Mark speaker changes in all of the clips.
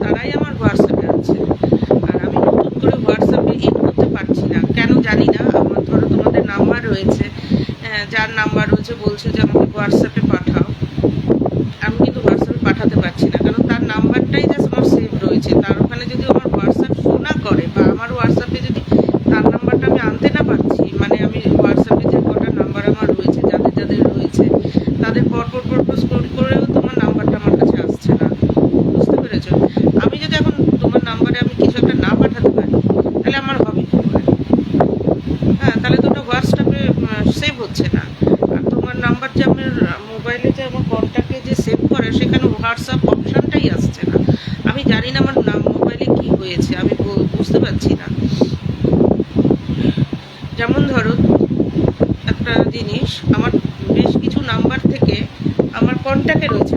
Speaker 1: তারাই আমার হোয়াটসঅ্যাপে আছে। আর আমি নতুন করে হোয়াটসঅ্যাপে ইন করতে পারছি না। কেন জানি না। আমার ধরো তোমাদের নাম্বার রয়েছে। যার নাম্বার রয়েছে, বলছো যে আমাকে হোয়াটসঅ্যাপে একটা জিনিস আমার বেশ কিছু নাম্বার থেকে আমার কন্ট্যাক্টে রয়েছে।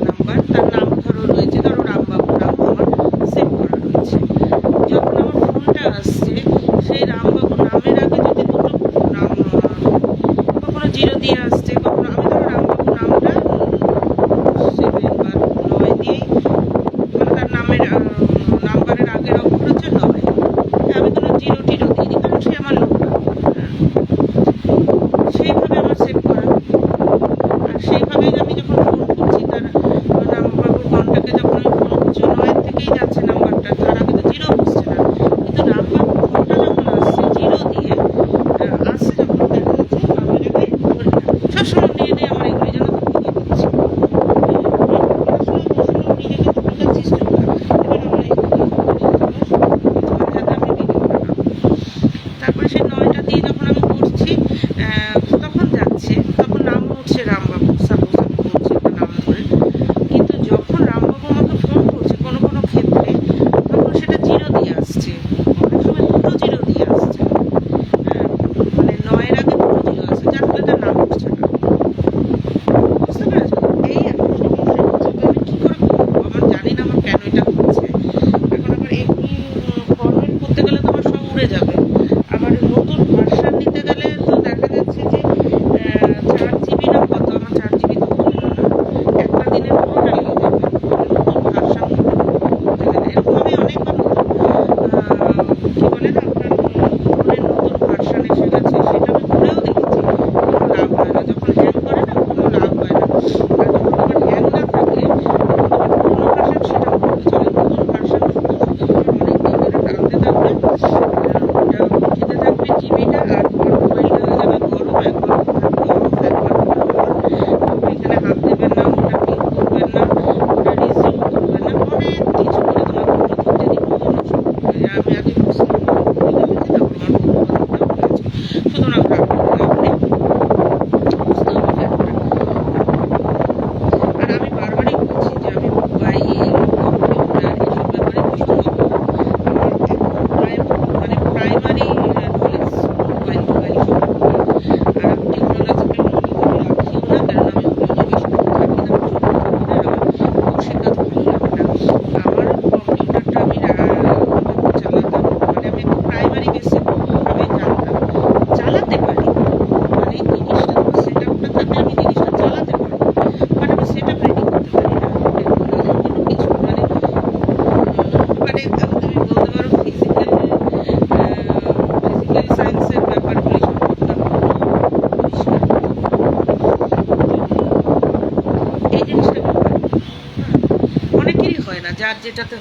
Speaker 1: যেটাতে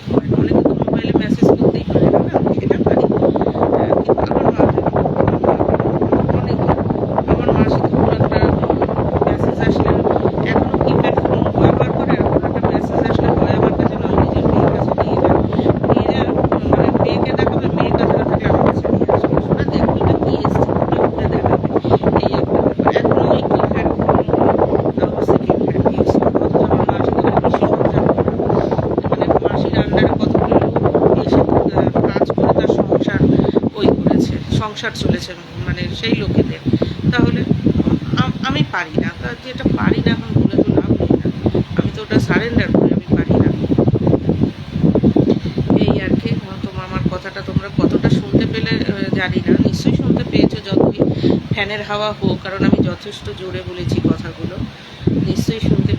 Speaker 1: সংসার চলেছে মানে সেই লোকেদের। তাহলে আমি পারি না। তা যেটা পারি না এখন বলে তো লাভ নেই না। আমি তো ওটা সারেন্ডার করি, আমি পারি না। এই আর কি তোমার আমার কথাটা তোমরা কতটা শুনতে পেলে জানি না। নিশ্চয়ই শুনতে পেয়েছ যতই ফ্যানের হাওয়া হোক, কারণ আমি যথেষ্ট জোরে বলেছি কথাগুলো। নিশ্চয়ই শুনতে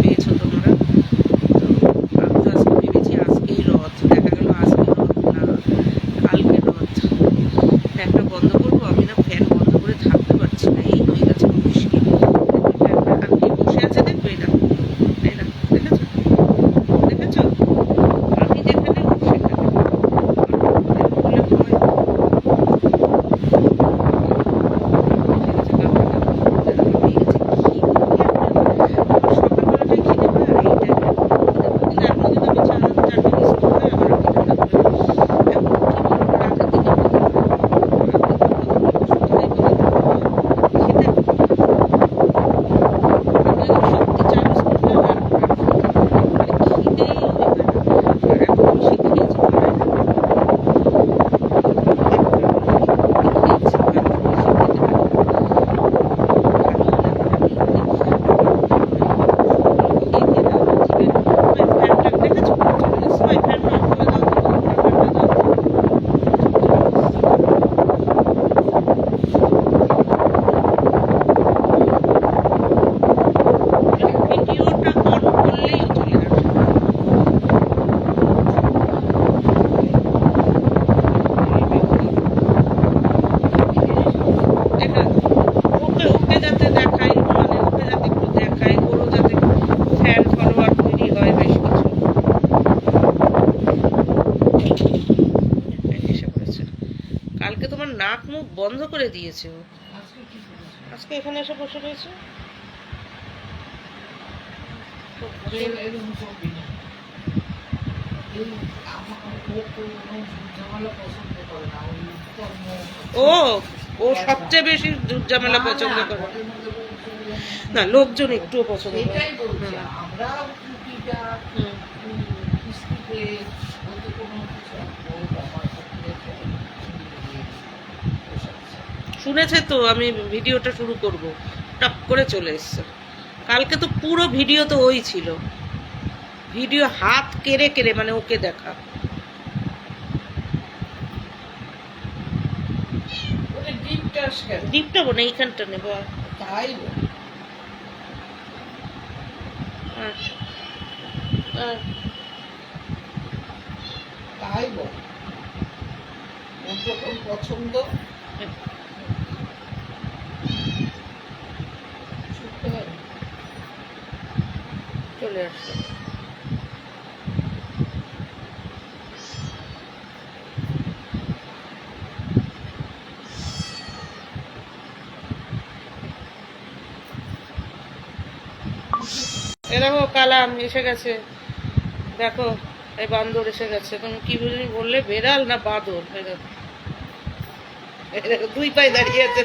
Speaker 1: দিয়েছে ও।
Speaker 2: আজকে
Speaker 1: এখানে এসে বসে রয়েছে।
Speaker 2: ও।
Speaker 1: ও সবচেয়ে বেশি দুধ ঝামেলা পছন্দ করে। না লোকজন একটুও পছন্দ করে।
Speaker 2: আমরা
Speaker 1: শুনেছে তো আমি ভিডিওটা শুরু করব। টপ করে চলে এসছে। কালকে তো পুরো ভিডিও তো ওই ছিল। ভিডিও হাত কেড়ে কেড়ে মানে ওকে দেখা। ডিপটা বোন এইখানটা নেব।
Speaker 2: তাই।
Speaker 1: আর।
Speaker 2: তাই পছন্দ ছুটতে হবে।
Speaker 1: চলে আসলো এ দেখো, কালাম এসে গেছে। দেখো, এই বান্দর এসে গেছে। তুমি কি বুঝি বললে বেড়াল না বাঁদর? দুই পায়ে দাঁড়িয়ে আছে?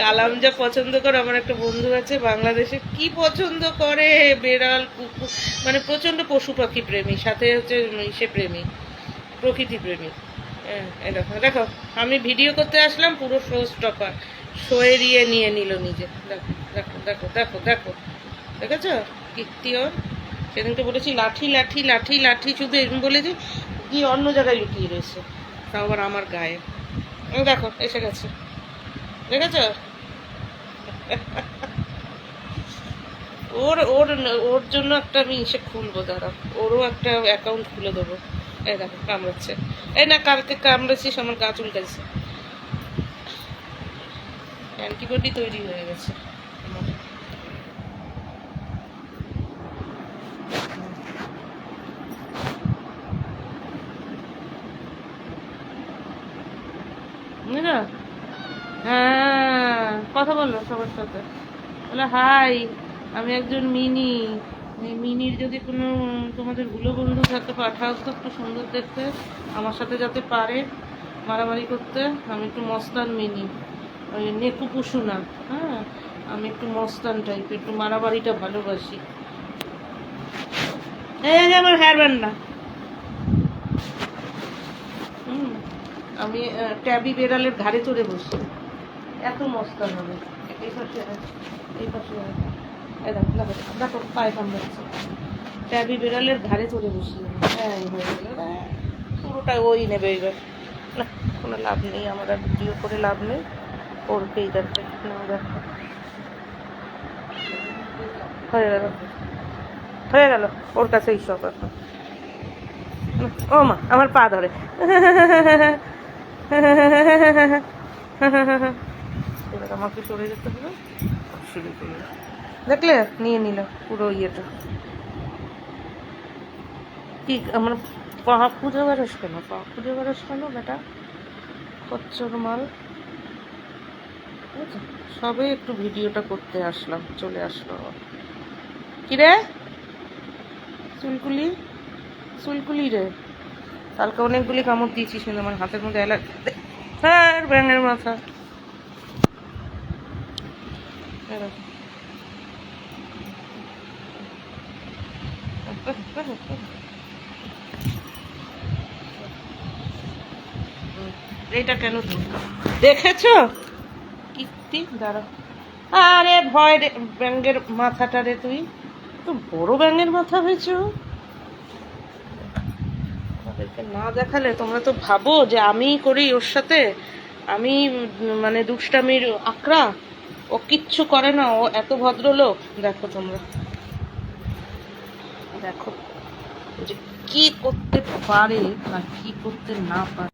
Speaker 1: কালাম যা পছন্দ করে আমার একটা বন্ধু আছে বাংলাদেশে কি পছন্দ করে? বেড়াল কুকুর মানে প্রচণ্ড পশু পাখি প্রেমী সাথে হচ্ছে সে প্রেমী প্রকৃতি প্রেমী। হ্যাঁ, দেখো দেখো আমি ভিডিও করতে আসলাম পুরো শো স্টপার শোয়ে দিয়ে নিয়ে নিল নিজে। দেখো দেখো দেখো দেখো দেখো। দেখেছ? কীর্তি ওর। সেদিনকে বলেছি লাঠি লাঠি লাঠি লাঠি শুধু এরকম বলেছি গিয়ে অন্য জায়গায় লুকিয়ে রয়েছে। তাও আবার আমার গায়ে। দেখো এসে গেছে। দেখেছ? ওর ওর ওর জন্য একটা আমি ইসে খুলবো, দাঁড়া। ওরও একটা অ্যাকাউন্ট খুলে দেবো। এই দেখো, কামড়াচ্ছে। এই না, কালকে কামড়েছিস, আমার গা চুলকাইছে অ্যান্টিবডি তৈরি হয়ে গেছে আমার। বুঝলো হ্যাঁ কথা বলল সবার সাথে? বলে, হাই, আমি একজন মিনি। মিনির যদি কোনো তোমাদেরগুলো বন্ধু থাকে পাঠাও তো একটু সুন্দর দেখতে। আমার সাথে যাতে পারে মারামারি করতে, আমি একটু মস্তান মিনি। ওই নেকু পুষু না হ্যাঁ? আমি একটু মস্তান টাইপ একটু মারামারিটা ভালোবাসি। আমার হেয়ার না আমি ট্যাবি বেড়ালের ঘাড়ে চড়ে বসি। এত মস্তান হবে। এই পাশে এই পাশে দেখো দেখো দেখো, পায়ে কামড়াচ্ছে ট্যাবি বেড়ালের ঘাড়ে চড়ে বসি। হ্যাঁ পুরোটা ওই নেবে এবার। না, কোনো লাভ নেই, আমার আর ভিডিও করে লাভ নেই। ওরকেই দেখবে না, দেখো। হয়ে গেল। হয়ে গেল, ওর কাছেই সব এখন। ও মা, আমার পা ধরে। এবার আমাকে সরে যেতে হবে। শুরু করল দেখলে? নিয়ে নিল পুরো ইয়েটা। কি আমার পা খুঁজে বেরোস কেন? পা খুঁজে বেরোস কেন বেটা? কচ্চর মাল? সবে একটু ভিডিওটা করতে আসলাম চলে আসলো। কিরে? চুলকুলি? চুলকুলি রে। কালকে অনেকগুলি কামড় দিয়েছিস আমার হাতের মধ্যে এলা হ্যাঁ ব্যাঙের মাথা। এইটা কেন? দেখেছ? কীর্তি দাঁড়া আরে ভয় রে ব্যাঙের মাথাটা রে তুই। তো বড় ব্যাঙের মাথা হয়েছো আমাদেরকে না দেখালে তোমরা তো ভাবো যে আমি করি ওর সাথে। আমি মানে দুষ্টামির আকড়া। ও কিচ্ছু করে না, ও এত ভদ্রলোক। দেখো তোমরা। দেখো, যে কি করতে পারে আর কি করতে না পারে।